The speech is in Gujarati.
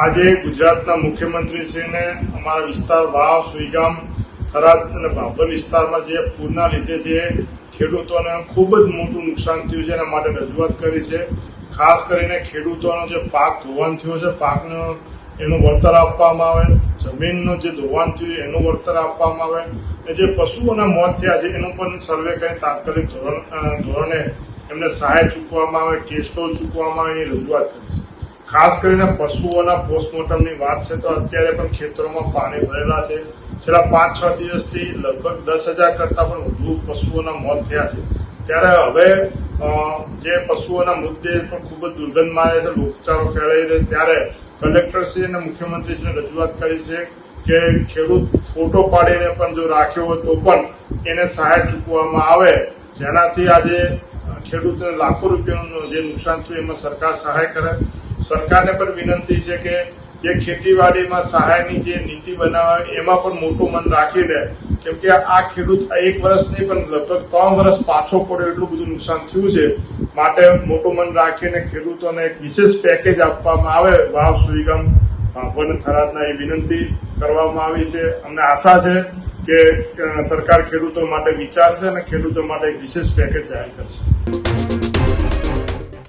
આજે ગુજરાતના મુખ્યમંત્રીશ્રીને અમારા વિસ્તાર વાવ, સુઈગામ, થરાદ અને ભાભર વિસ્તારમાં જે પૂરના લીધે જે ખેડૂતોને ખૂબ જ મોટું નુકસાન થયું છે એના માટે રજૂઆત કરી છે. ખાસ કરીને ખેડૂતોનો જે પાક ધોવાણ થયો છે, પાકનો એનું વળતર આપવામાં આવે, જમીનનું જે ધોવાણ થયું એનું વળતર આપવામાં આવે અને જે પશુઓના મોત થયા છે, એનું પણ સર્વે કરી તાત્કાલિક ધોરણ ધોરણે એમને સહાય ચૂકવવામાં આવે કેસ્ટોલ ચૂકવવામાં આવે, એની રજૂઆત કરી છે. ખાસ કરીને પશુઓના પોસ્ટમોર્ટમની વાત છે તો અત્યારે પણ ખેતરોમાં પાણી ભરેલા છે. છેલ્લા પાંચ, છ દિવસથી લગભગ દસ હજાર કરતાં પણ વધુ પશુઓના મોત થયા છે. ત્યારે હવે જે પશુઓના મુદ્દે પણ ખૂબ જ દુર્ગંધ મારે છે, રોગચાળો ફેલાઈ રહ્યો ત્યારે કલેક્ટરશ્રી અને મુખ્યમંત્રીશ્રીને રજૂઆત કરી છે કે ખેડૂત ફોટો પાડીને પણ જો રાખ્યો હોય તો પણ એને સહાય ચૂકવવામાં આવે. જેનાથી આજે ખેડૂતને લાખો રૂપિયાનું જે નુકસાન થયું, એમાં સરકાર સહાય કરે. સરકારને પણ વિનંતી છે કે જે ખેતીવાડીમાં સહાયની જે નીતિ બનાવે એમાં પણ મોટું મન રાખીને કેમ કે આ ખેડૂત એક વર્ષ નહીં, પણ લગભગ ત્રણ વર્ષ પાછો પડ્યો એટલું બધું નુકસાન થયું છે. માટે મોટું મન રાખીને ખેડૂતોને એક વિશેષ પેકેજ આપવામાં આવે, વાવ, સુઈગામ વન થરાદના એ વિનંતી કરવામાં આવી છે. અમને આશા છે કે સરકાર ખેડૂતો માટે વિચારશે અને ખેડૂતો માટે એક વિશેષ પેકેજ જાહેર કરશે.